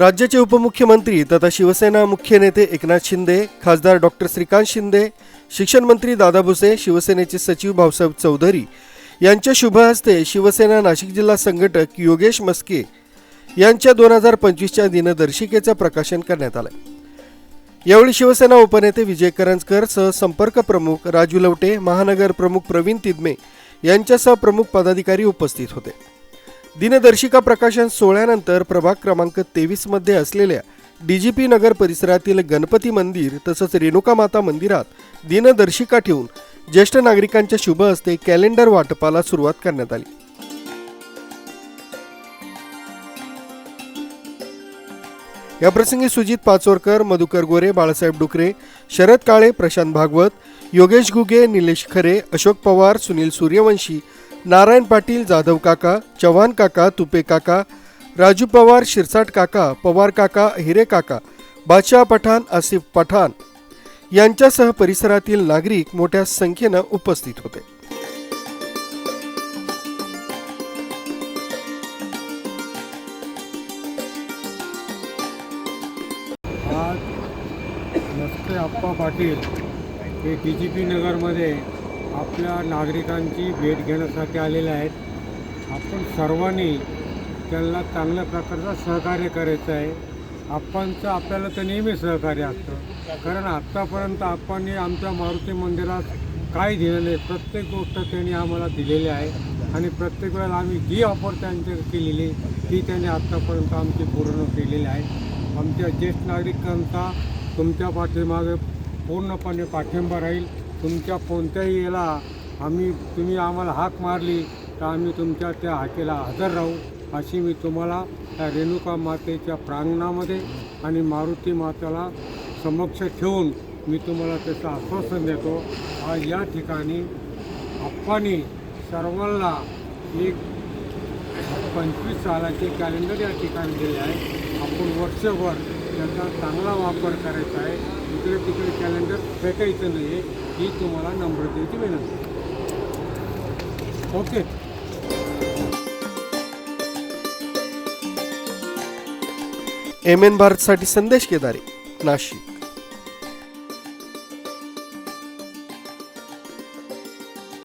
राज्याचे उपमुख्यमंत्री तथा शिवसेना मुख्य नेते एकनाथ शिंदे खासदार डॉक्टर श्रीकांत शिंदे शिक्षण मंत्री दादा भुसे शिवसेनेचे सचिव भाऊसाहेब चौधरी यांच्या शुभ हस्ते शिवसेना नाशिक जिल्हा संघटक योगेश मस्के यांच्या दोन हजार पंचवीसच्या दिनदर्शिकेचं प्रकाशन करण्यात आलं यावेळी शिवसेना उपनेते विजय करंजकर सह संपर्क प्रमुख राजू लवटे महानगर प्रमुख प्रवीण तिदमे यांच्यासह प्रमुख पदाधिकारी उपस्थित होते. दिनदर्शिका प्रकाशन सोहळ्यानंतर प्रभाग क्रमांक तेवीसमध्ये असलेल्या डीजीपी नगर परिसरातील गणपती मंदिर तसंच रेणुका माता मंदिरात दिनदर्शिका ठेवून ज्येष्ठ नागरिकांच्या शुभ हस्ते कॅलेंडर वाटपाला सुरुवात करण्यात आली. याप्रसंगी सुजित पाचोरकर मधुकर गोरे बाळासाहेब डुकरे शरद काळे प्रशांत भागवत योगेश गुगे निलेश खरे अशोक पवार सुनील सूर्यवंशी नारायण पाटील जाधव काका चव्हाण काका तुपे काका राजू पवार शिरसाट काका पवार काका हिरे काका बादशाह पठाण आसिफ पठाण यांच्यासह परिसरातील नागरिक मोठ्या संख्येनं उपस्थित होते. आज नसते आप्पा पाटील हे डी जी पी नगरमध्ये आपल्या नागरिकांची भेट घेण्यासाठी आलेले आहेत. आपण सर्वांनी त्यांना चांगल्या प्रकारचं सहकार्य करायचं आहे. आपणचं आपल्याला तर नेहमी सहकार्य असतं. कारण आत्तापर्यंत आपण आमच्या मारुती मंदिरात काय दिलं नाही. प्रत्येक गोष्ट त्यांनी आम्हाला दिलेली आहे. आणि प्रत्येक वेळेला आम्ही जी ऑफर त्यांच्या केलेली ती त्यांनी आत्तापर्यंत आमची पूर्ण केलेली आहे. आमच्या ज्येष्ठ नागरिकांचा तुमच्या पाठीमागे पूर्णपणे पाठिंबा राहील. तुमच्या कोणत्याही याला आम्ही तुम्ही आम्हाला हाक मारली तर आम्ही तुमच्या त्या हाकेला हजर राहू अशी मी तुम्हाला त्या रेणुका मातेच्या प्रांगणामध्ये आणि मारुती मातेला समक्ष ठेवून मी तुम्हाला त्याचं आश्वासन देतो. आज या ठिकाणी आप्पांनी सर्वांना एक पंचवीस सालाचे कॅलेंडर या ठिकाणी दिले आहे. आपण वर्षभर त्याचा चांगला वापर करायचा आहे. इकडे तिकडे कॅलेंडर फेकायचं नाही आहे ही तुम्हाला नम्रतेची विनंती. ओके एम एन भारतसाठी संदेश केदारे नाशिक.